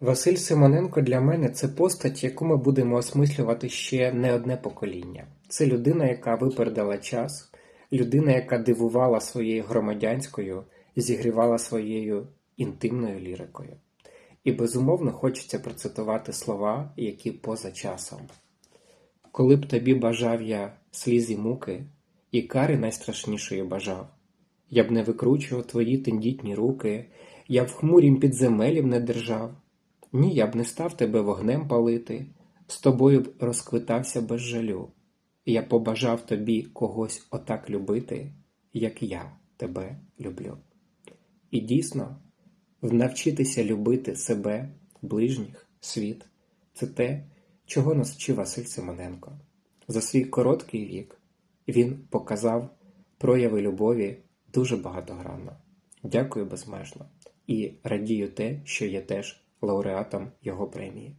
Василь Симоненко для мене це постать, яку ми будемо осмислювати ще не одне покоління. Це людина, яка випередила час, людина, яка дивувала своєю громадянською, зігрівала своєю інтимною лірикою. І безумовно хочеться процитувати слова, які поза часом. Коли б тобі бажав я сліз і муки, і кари найстрашнішої бажав, я б не викручував твої тендітні руки, я б в хмурім підземелів не держав. Ні, я б не став тебе вогнем палити, з тобою б розквитався без жалю. Я побажав тобі когось отак любити, як я тебе люблю. І дійсно, навчитися любити себе, ближніх, світ це те, чого нас вчив Василь Симоненко. За свій короткий вік він показав прояви любові дуже багатогранно. Дякую безмежно і радію те, що є теж лауреатом його премії.